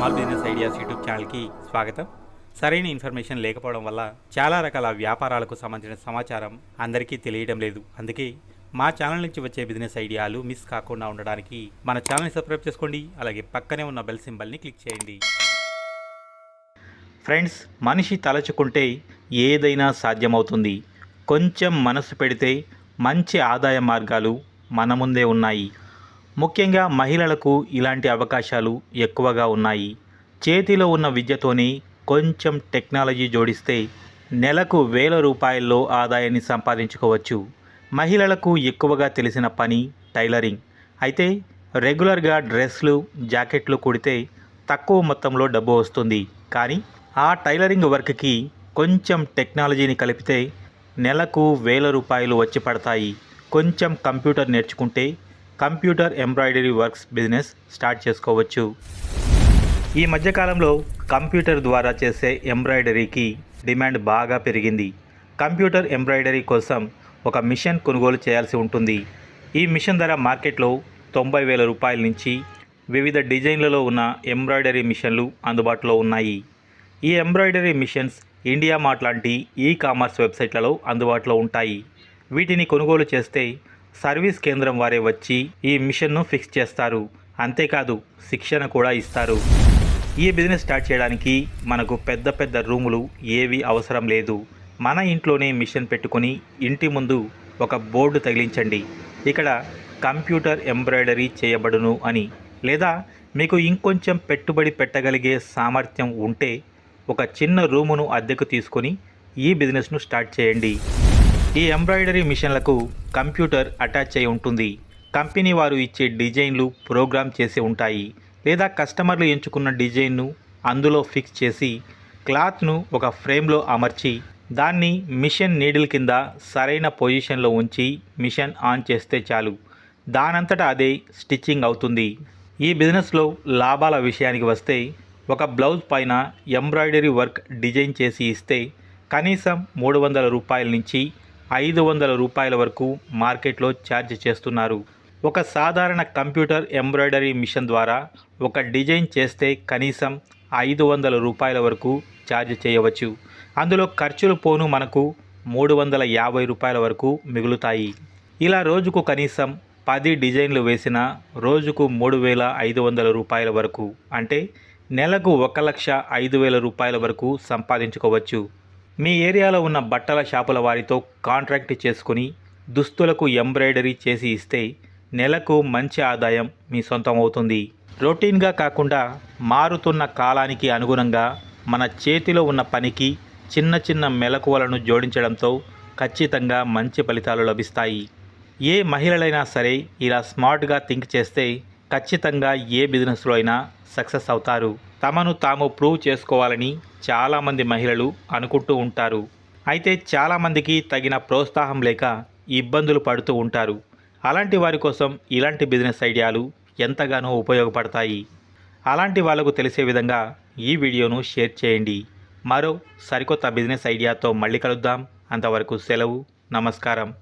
Small business ideas YouTube ఛానల్కి స్వాగతం. సరైన ఇన్ఫర్మేషన్ లేకపోవడం వల్ల చాలా రకాల వ్యాపారాలకు సంబంధించిన సమాచారం అందరికీ తెలియడం లేదు. అందుకే మా ఛానల్ నుంచి వచ్చే బిజినెస్ ఐడియాలు మిస్ కాకుండా ఉండడానికి మన ఛానల్ని సబ్స్క్రైబ్ చేసుకోండి. అలాగే పక్కనే ఉన్న బెల్ సింబల్ని క్లిక్ చేయండి. ఫ్రెండ్స్ మనిషి తలచుకుంటే ఏదైనా సాధ్యమవుతుంది. కొంచెం మనసు పెడితే మంచి ఆదాయ మార్గాలు మన ముందే ఉన్నాయి. ముఖ్యంగా మహిళలకు ఇలాంటి అవకాశాలు ఎక్కువగా ఉన్నాయి. చేతిలో ఉన్న విద్యతోనే కొంచెం టెక్నాలజీ జోడిస్తే నెలకు వేల రూపాయల్లో ఆదాయాన్ని సంపాదించుకోవచ్చు. మహిళలకు ఎక్కువగా తెలిసిన పని టైలరింగ్. అయితే రెగ్యులర్గా డ్రెస్లు జాకెట్లు కుడితే తక్కువ మొత్తంలో డబ్బు వస్తుంది. కానీ ఆ టైలరింగ్ వర్క్కి కొంచెం టెక్నాలజీని కలిపితే నెలకు వేల రూపాయలు వచ్చి పడతాయి. కొంచెం కంప్యూటర్ నేర్చుకుంటే computer embroidery works business start చేసుకోవచ్చు. ఈ మధ్యకాలంలో కంప్యూటర్ ద్వారా చేసే ఎంబ్రాయిడరీకి డిమాండ్ బాగా పెరిగింది. కంప్యూటర్ ఎంబ్రాయిడరీ కోసం ఒక మిషన్ కొనుగోలు చేయాల్సి ఉంటుంది. ఈ మిషన్ ధర మార్కెట్లో తొంభై వేల రూపాయల నుంచి వివిధ డిజైన్లలో ఉన్న ఎంబ్రాయిడరీ మిషన్లు అందుబాటులో ఉన్నాయి. ఈ ఎంబ్రాయిడరీ మిషన్స్ ఇండియా మార్ట్ లాంటి ఈ కామర్స్ వెబ్సైట్లలో అందుబాటులో ఉంటాయి. వీటిని కొనుగోలు చేస్తే సర్వీస్ కేంద్రం వారే వచ్చి ఈ మిషన్ను ఫిక్స్ చేస్తారు. అంతేకాదు శిక్షణ కూడా ఇస్తారు. ఈ బిజినెస్ స్టార్ట్ చేయడానికి మనకు పెద్ద పెద్ద రూములు ఏవి అవసరం లేదు. మన ఇంట్లోనే మిషన్ పెట్టుకొని ఇంటి ముందు ఒక బోర్డు తగిలించండి. ఇక్కడ కంప్యూటర్ ఎంబ్రాయిడరీ చేయబడును అని లేదా మీకు ఇంకొంచెం పెట్టుబడి పెట్టగలిగే సామర్థ్యం ఉంటే ఒక చిన్న రూమును అద్దెకు తీసుకొని ఈ బిజినెస్ను స్టార్ట్ చేయండి. ఈ ఎంబ్రాయిడరీ మిషన్లకు కంప్యూటర్ అటాచ్ అయి ఉంటుంది. కంపెనీ వారు ఇచ్చే డిజైన్లు ప్రోగ్రామ్ చేసి ఉంటాయి. లేదా కస్టమర్లు ఎంచుకున్న డిజైన్ను అందులో ఫిక్స్ చేసి క్లాత్ను ఒక ఫ్రేమ్లో అమర్చి దాన్ని మిషన్ నీడిల్ కింద సరైన పొజిషన్లో ఉంచి మిషన్ ఆన్ చేస్తే చాలు. దానంతటా అదే స్టిచ్చింగ్ అవుతుంది. ఈ బిజినెస్లో లాభాల విషయానికి వస్తే ఒక బ్లౌజ్ పైన ఎంబ్రాయిడరీ వర్క్ డిజైన్ చేసి ఇస్తే కనీసం మూడు వందల రూపాయల నుంచి ఐదు వందల రూపాయల వరకు మార్కెట్లో ఛార్జ్ చేస్తున్నారు. ఒక సాధారణ కంప్యూటర్ ఎంబ్రాయిడరీ మిషన్ ద్వారా ఒక డిజైన్ చేస్తే కనీసం ఐదు వందల రూపాయల వరకు ఛార్జ్ చేయవచ్చు. అందులో ఖర్చులు పోను మనకు మూడు వందల యాభై రూపాయల వరకు మిగులుతాయి. ఇలా రోజుకు కనీసం పది డిజైన్లు వేసిన రోజుకు మూడు వేల ఐదు వందల రూపాయల వరకు అంటే నెలకు ఒక లక్ష ఐదు వేల రూపాయల వరకు సంపాదించుకోవచ్చు. మీ ఏరియాలో ఉన్న బట్టల షాపుల వారితో కాంట్రాక్ట్ చేసుకుని దుస్తులకు ఎంబ్రాయిడరీ చేసి ఇస్తే నెలకు మంచి ఆదాయం మీ సొంతం అవుతుంది. రొటీన్గా కాకుండా మారుతున్న కాలానికి అనుగుణంగా మన చేతిలో ఉన్న పనికి చిన్న చిన్న మెలకువలను జోడించడంతో ఖచ్చితంగా మంచి ఫలితాలు లభిస్తాయి. ఏ మహిళలైనా సరే ఇలా స్మార్ట్గా థింక్ చేస్తే ఖచ్చితంగా ఏ బిజినెస్లో అయినా సక్సెస్ అవుతారు. తమను తాము ప్రూవ్ చేసుకోవాలని చాలామంది మహిళలు అనుకుంటూ ఉంటారు. అయితే చాలామందికి తగిన ప్రోత్సాహం లేక ఇబ్బందులు పడుతూ ఉంటారు. అలాంటి వారి కోసం ఇలాంటి బిజినెస్ ఐడియాలు ఎంతగానో ఉపయోగపడతాయి. అలాంటి వాళ్ళకు తెలిసే విధంగా ఈ వీడియోను షేర్ చేయండి. మరో సరికొత్త బిజినెస్ ఐడియాతో మళ్ళీ కలుద్దాం. అంతవరకు సెలవు. నమస్కారం.